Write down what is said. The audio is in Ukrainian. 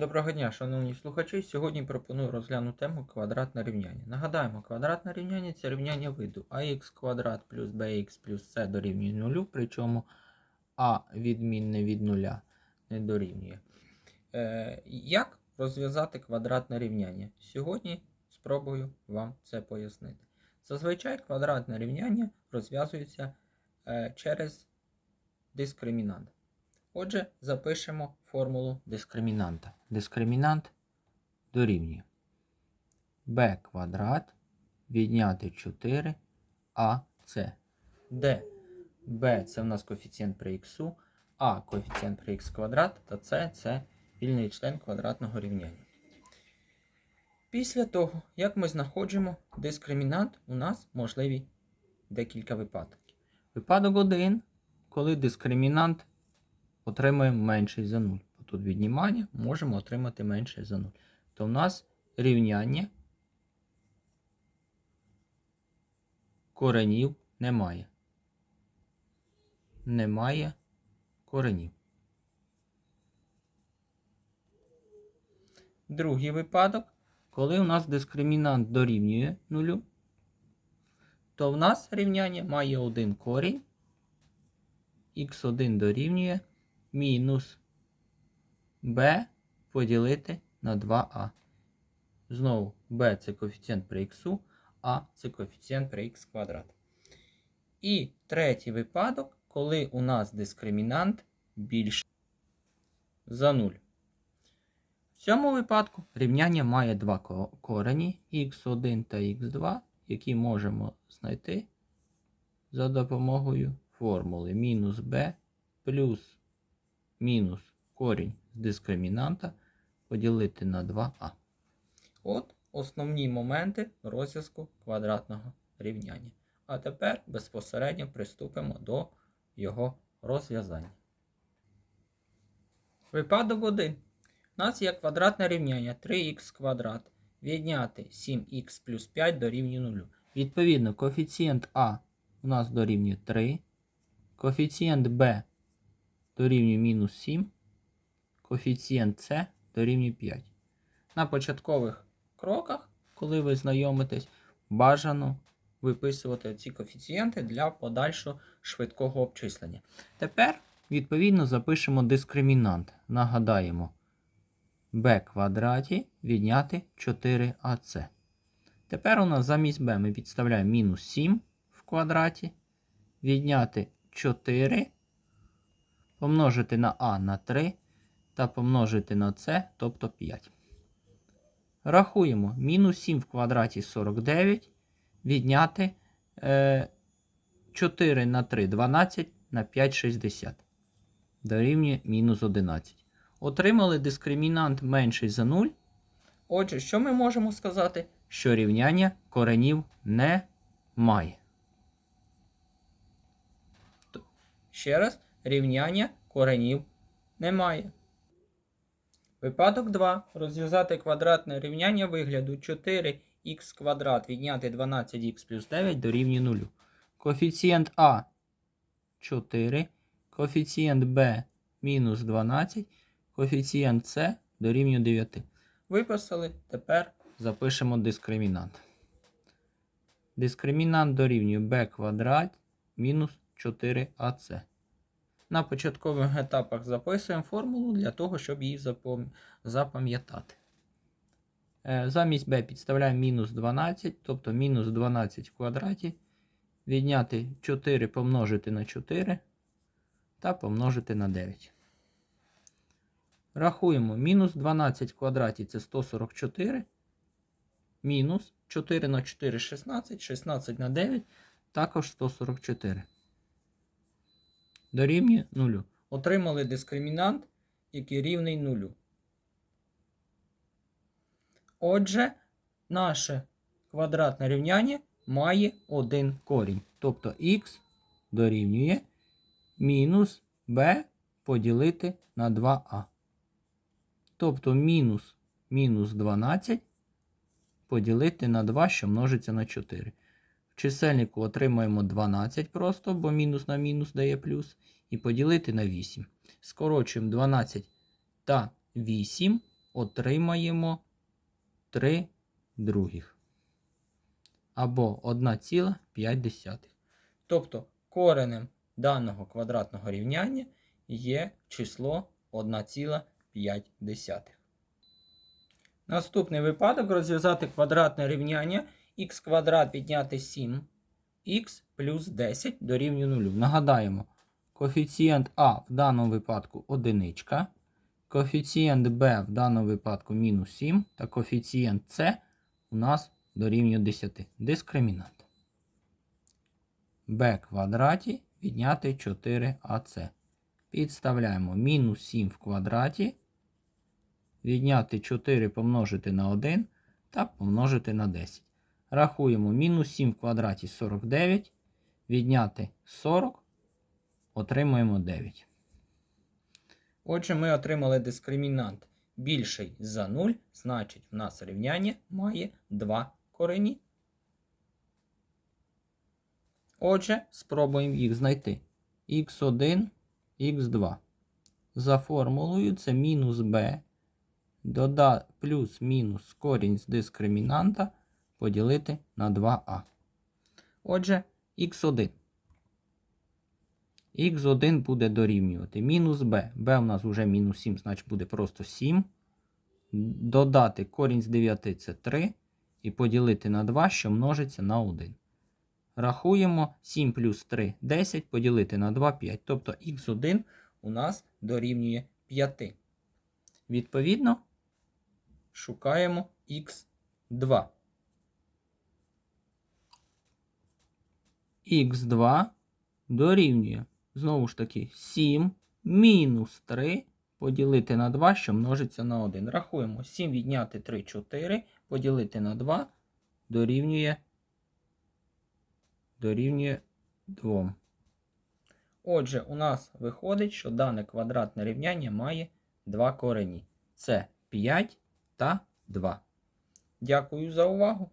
Доброго дня, шановні слухачі. Сьогодні пропоную розглянути тему квадратне рівняння. Нагадаємо, квадратне рівняння це рівняння виду ax квадрат плюс bx плюс c дорівнює нулю, причому а відмінне від нуля не дорівнює. Е, як розв'язати квадратне рівняння? Сьогодні спробую вам це пояснити. Зазвичай квадратне рівняння розв'язується е, через дискримінант. Отже, запишемо формулу дискримінанта. Дискримінант дорівнює b квадрат відняти 4ac, де b це в нас коефіцієнт при х, а коефіцієнт при х квадрат та c це вільний член квадратного рівняння. Після того, як ми знаходимо дискримінант, у нас можливі декілька випадків. Випадок 1, коли дискримінант отримуємо менший за 0. Тут віднімання можемо отримати менше за 0. То в нас рівняння коренів немає. Немає коренів. Другий випадок, коли у нас дискримінант дорівнює 0, то в нас рівняння має один корінь. х1 дорівнює мінус b поділити на 2а. Знову b це коефіцієнт при х, а це коефіцієнт при х квадрат. І третій випадок, коли у нас дискримінант більше за 0. В цьому випадку рівняння має два корені х1 та х2, які можемо знайти за допомогою формули мінус b плюс мінус корінь з дискримінанта поділити на 2а. От основні моменти розв'язку квадратного рівняння. А тепер безпосередньо приступимо до його розв'язання. Випадок 1. У нас є квадратне рівняння 3х квадрат відняти 7х плюс 5 дорівнює 0. Відповідно, коефіцієнт А у нас дорівнює 3, коефіцієнт Б дорівнює мінус 7, коефіцієнт С дорівнює 5. На початкових кроках, коли ви знайомитесь, бажано виписувати ці коефіцієнти для подальшого швидкого обчислення. Тепер, відповідно, запишемо дискримінант. Нагадаємо, b квадраті відняти 4ac. Тепер у нас замість b ми підставляємо мінус 7 в квадраті, відняти 4 помножити на а на 3 та помножити на c, тобто 5. Рахуємо мінус 7 в квадраті 49, відняти е, 4 на 3 12 на 5 60. Дорівнює мінус 11. Отримали дискримінант менший за 0. Отже, що ми можемо сказати? Що рівняння коренів не має. Ще раз, рівняння коренів немає. Випадок 2. Розв'язати квадратне рівняння вигляду 4х квадрат відняти 12х плюс 9 дорівнює 0. Коефіцієнт А 4, коефіцієнт Б мінус 12, коефіцієнт С дорівнює 9. Виписали, тепер запишемо дискримінант. Дискримінант дорівнює b квадрат мінус 4ac. На початкових етапах записуємо формулу для того, щоб її запам'ятати. Е, Замість b підставляємо мінус 12, тобто мінус 12 в квадраті. Відняти 4 помножити на 4 та помножити на 9. Рахуємо мінус 12 в квадраті це 144. Мінус 4 на 4 16, 16 на 9 також 144. Дорівнює 0. Отримали дискримінант, який рівний 0. Отже, наше квадратне рівняння має один корінь. Тобто х дорівнює мінус b поділити на 2а. Тобто мінус мінус 12 поділити на 2, що множиться на 4. Чисельнику отримаємо 12 просто, бо мінус на мінус дає плюс. І поділити на 8. Скорочуємо 12 та 8 отримаємо 3 других. Або 1,5. Тобто коренем даного квадратного рівняння є число 1,5. Наступний випадок розв'язати квадратне рівняння х квадрат відняти 7 х плюс 10 дорівнює 0. Нагадаємо, коефіцієнт А в даному випадку одиничка, коефіцієнт Б в даному випадку мінус 7 та коефіцієнт С у нас дорівнює 10. Дискримінант. b квадраті відняти 4ac. Підставляємо мінус 7 в квадраті. Відняти 4 помножити на 1 та помножити на 10. Рахуємо мінус 7 в квадраті 49. Відняти 40. Отримуємо 9. Отже, ми отримали дискримінант більший за 0, значить, в нас рівняння має 2 корені. Отже, спробуємо їх знайти. х1, х2. За формулою це мінус b дода плюс-мінус корінь з дискримінанта поділити на 2а. Отже, х1. х1 буде дорівнювати мінус b. b у нас вже мінус 7, значить буде просто 7. Додати корінь з 9 це 3. І поділити на 2, що множиться на 1. Рахуємо 7 плюс 3 10, поділити на 2 5. Тобто х1 у нас дорівнює 5. Відповідно, шукаємо х2. Х2 дорівнює, знову ж таки, 7 мінус 3 поділити на 2, що множиться на 1. Рахуємо 7 відняти 3 4, поділити на 2 дорівнює дорівнює 2. Отже, у нас виходить, що дане квадратне рівняння має два корені. Це 5 та 2. Дякую за увагу!